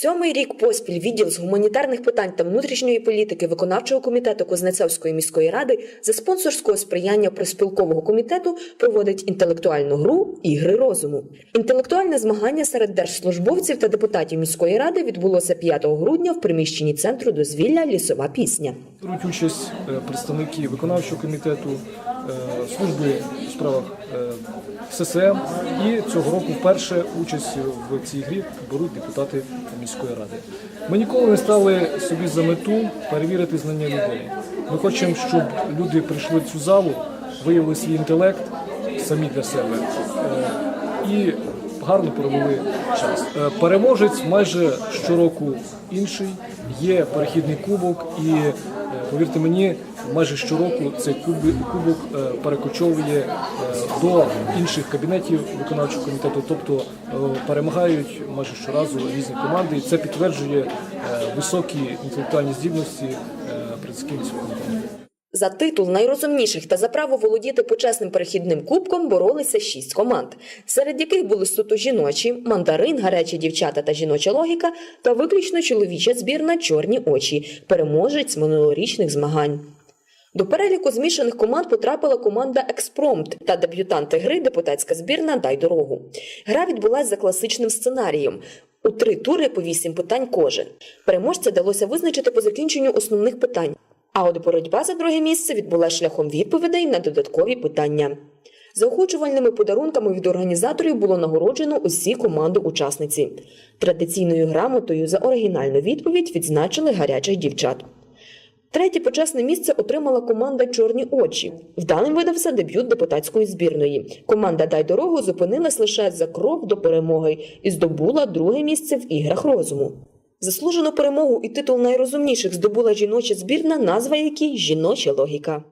Сьомий рік поспіль відділ з гуманітарних питань та внутрішньої політики виконавчого комітету Кузнецовської міської ради за спонсорського сприяння проспілкового комітету проводить інтелектуальну гру Ігри розуму. Інтелектуальне змагання серед держслужбовців та депутатів міської ради відбулося 5 грудня в приміщенні центру дозвілля Лісова пісня. Беруть участь е, представники виконавчого комітету, служби у справах е, ССМ і цього року вперше участь в цій грі беруть депутати міської ради. Ми ніколи не ставили собі за мету перевірити знання людей. Ми хочемо, щоб люди прийшли в цю залу, виявили свій інтелект самі для себе е, і гарно провели час. Е, Переможець майже щороку інший. Є перехідний кубок, і е, повірте мені, майже щороку цей кубок е, перекочовує е, до інших кабінетів виконавчого комітету, тобто е, перемагають майже щоразу різні команди. І це підтверджує високі інтелектуальні здібності працівників комітету. За титул найрозумніших та за право володіти почесним перехідним кубком боролися шість команд, серед яких були суто жіночі, мандарин, гарячі дівчата та жіноча логіка, та виключно чоловіча збірна чорні очі, переможець минулорічних змагань. До переліку змішаних команд потрапила команда Експромт та дебютанти гри депутатська збірна Дай дорогу. Гра відбулася за класичним сценарієм. У три тури по вісім питань кожен. Переможця вдалося визначити по закінченню основних питань. А от боротьба за друге місце відбулася шляхом відповідей на додаткові питання. Заохочувальними подарунками від організаторів було нагороджено усі команди-учасниці. Традиційною грамотою за оригінальну відповідь відзначили гарячих дівчат. Третє почесне місце отримала команда Чорні очі. Вдалим видався дебют депутатської збірної. Команда Дай дорогу зупинилась лише за крок до перемоги і здобула друге місце в іграх розуму. Заслужену перемогу і титул найрозумніших здобула жіноча збірна, назва якій жіноча логіка.